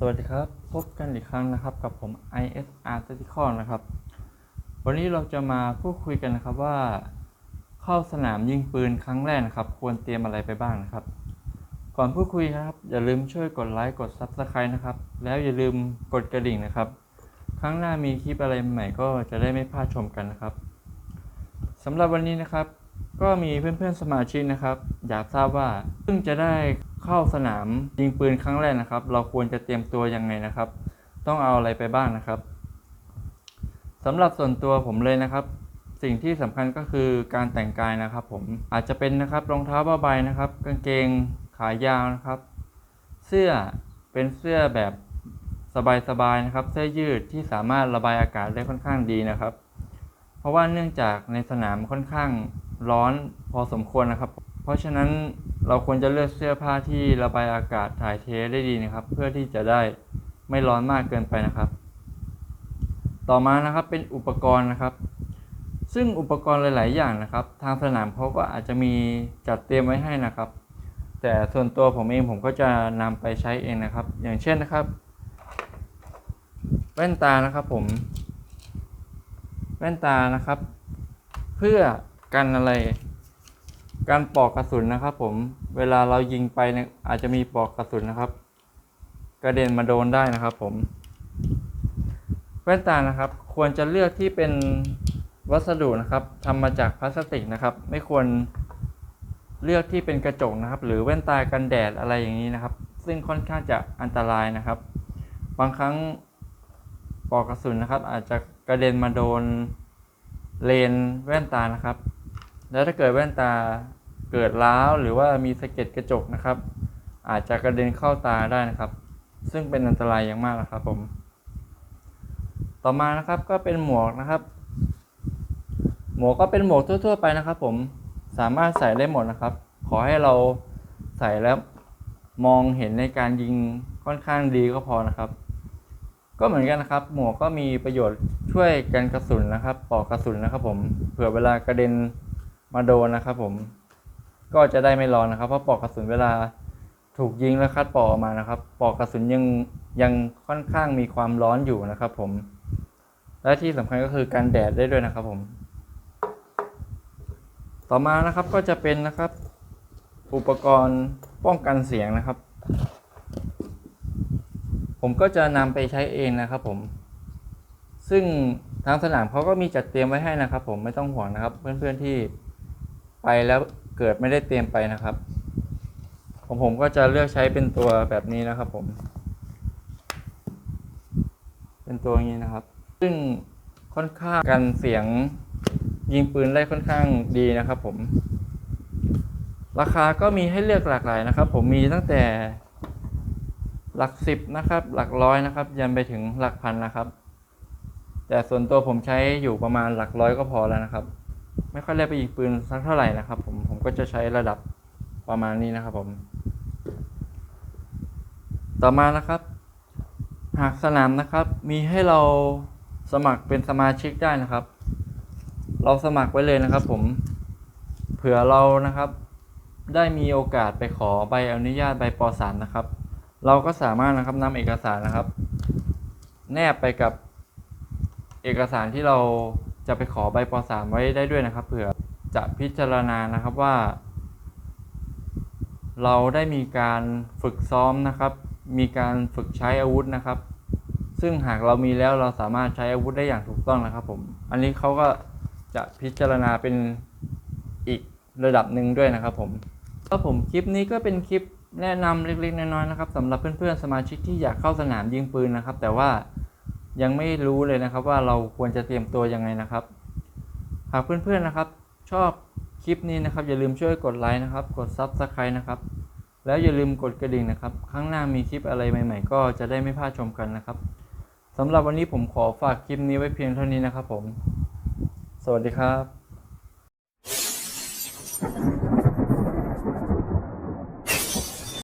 สวัสดีครับ พบกันอีกครั้งนะครับกับผม ISR t a c t i c a l นะครับ วันนี้เราจะมาพูดคุยกันนะครับว่า เข้าสนามยิงปืนครั้งแรกนะครับ ควรเตรียมอะไรไปบ้างนะครับ ก่อนพูดคุยครับ อย่าลืมช่วยกดไลค์กด Subscribe นะครับ แล้วอย่าลืมกดกระดิ่งนะครับ ครั้งหน้ามีคลิปอะไรใหม่ก็จะได้ไม่พลาดชมกันนะครับสำหรับวันนี้นะครับ ก็มีเพื่อนๆสมาชิกนะครับ อยากทราบว่าเพิ่งจะได้ เข้าสนามยิงปืนครั้งแรกนะครับ เราควรจะเตรียมตัวยังไงนะครับ ต้องเอาอะไรไปบ้างนะครับสำหรับส่วนตัวผมเลยนะครับ สิ่งที่สำคัญก็คือการแต่งกายนะครับ ผมอาจจะเป็นนะครับรองเท้าผ้าใบนะครับ กางเกงขายาวนะครับ เสื้อเป็นเสื้อแบบสบายๆนะครับ เสื้อยืดที่สามารถระบายอากาศได้ค่อนข้างดีนะครับ เพราะว่าเนื่องจากในสนามค่อนข้างร้อนพอสมควรนะครับ ราะฉะนั้นเราควรจะเลือกเสื้อผ้าที่ระบายอากาศถ่ายเทได้ดีนะครับ เพื่อที่จะได้ไม่ร้อนมากเกินไปนะครับ ต่อมานะครับเป็นอุปกรณ์นะครับ ซึ่งอุปกรณ์หลาย ๆ อย่างนะครับ ทางสนามเขาก็อาจจะมีจัดเตรียมไว้ให้นะครับ แต่ส่วนตัวผมเองผมก็จะนำไปใช้เองนะครับ อย่างเช่นนะครับ แว่นตานะครับผม แว่นตานะครับ เพื่อกันอะไร การปอกกระสุนนะครับ ผมเวลาเรายิงไปเนี่ยอาจจะมีปอกกระสุนนะครับ กระเด็นมาโดนได้นะครับ ผมแว่นตานะครับ ควรจะเลือกที่เป็นวัสดุนะครับทำมาจากพลาสติกนะครับ ไม่ควรเลือกที่เป็นกระจกนะครับ หรือแว่นตากันแดดอะไรอย่างนี้นะครับ ซึ่งค่อนข้างจะอันตรายนะครับ บางครั้งปอกกระสุนนะครับ อาจจะกระเด็นมาโดนเลนแว่นตานะครับ แล้วถ้าเกิดแว่นตา เกิดร้าวหรือว่ามีสะเก็ดกระจกนะครับ อาจจะกระเด็นเข้าตาได้นะครับ ซึ่งเป็นอันตรายอย่างมากนะครับผม ต่อมานะครับก็เป็นหมวกนะครับ หมวกก็เป็นหมวกทั่ว ๆ ไปนะครับ ผมสามารถใส่ได้หมดนะครับ ขอให้เราใส่แล้วมองเห็นในการยิงค่อนข้างดีก็พอนะครับ ก็เหมือนกันนะครับ หมวกก็มีประโยชน์ช่วยกันกระสุนนะครับปอกกระสุนนะครับ ผมเผื่อเวลากระเด็นมาโดนนะครับผม ก็จะได้ไม่ร้อนนะครับ เพราะปลอกกระสุนเวลาถูกยิงแล้วคัดปลอกออกมานะครับปลอกกระสุนยังยังค่อนข้างมีความร้อนอยู่นะครับ ผม และที่สำคัญก็คือการแดดได้ด้วยนะครับ ผม ต่อมานะครับก็จะเป็นนะครับ อุปกรณ์ป้องกันเสียงนะครับ ผมก็จะนำไปใช้เองนะครับ ผม ซึ่งทางสนามเขาก็มีจัดเตรียมไว้ให้นะครับ ผมไม่ต้องห่วงนะครับ เพื่อนๆที่ไปแล้ว เกิดไม่ได้เตรียมไปนะครับผมผมก็จะเลือกใช้เป็นตัวแบบนี้นะครับผม เป็นตัวอย่างนี้นะครับ ซึ่งค่อนข้างกันเสียงยิงปืนได้ค่อนข้างดีนะครับผม ราคาก็มีให้เลือกหลากหลายนะครับ ผมมีตั้งแต่หลักสิบนะครับ หลักร้อยนะครับ ยันไปถึงหลักพันนะครับ แต่ส่วนตัวผมใช้อยู่ประมาณหลักร้อยก็พอแล้วนะครับ ไม่ค่อยเล่นไปยิงปืนสักเท่าไหร่นะครับผมผมก็จะใช้ระดับประมาณนี้นะครับผม ต่อมานะครับ หากสนามนะครับ มีให้เราสมัครเป็นสมาชิกได้นะครับ เราสมัครไว้เลยนะครับ ผมเผื่อเรานะครับ ได้มีโอกาสไปขอใบอนุญาตใบป .3 นะครับ เราก็สามารถนะครับนำเอกสารนะครับ แนบไปกับเอกสารที่เรา จะไปขอใบป .3 ไว้ได้ด้วยนะครับ เผื่อจะพิจารณานะครับว่า เราได้มีการฝึกซ้อมนะครับ มีการฝึกใช้อาวุธนะครับ ซึ่งหากเรามีแล้วเราสามารถใช้อาวุธได้อย่างถูกต้องนะครับ ผม อันนี้เขาก็จะพิจารณาเป็นอีกระดับหนึ่งด้วยนะครับ ผมก็ผมคลิปนี้ก็เป็นคลิปแนะนำเล็กๆน้อยๆนะครับสำหรับเพื่อนๆสมาชิกที่อยากเข้าสนามยิงปืนนะครับ แต่ว่า ยังไม่รู้เลยนะครับว่าเราควรจะเตรียมตัวยังไงนะครับ หากเพื่อนๆนะครับ ชอบคลิปนี้นะครับ อย่าลืมช่วยกดไลค์นะครับ กด Subscribe นะครับ แล้วอย่าลืมกดกระดิ่งนะครับครั้งหน้ามีคลิปอะไรใหม่ ๆ ก็จะได้ไม่พลาดชมกันนะครับสำหรับวันนี้ผมขอฝากคลิปนี้ไว้เพียงเท่านี้นะครับผม สวัสดีครับ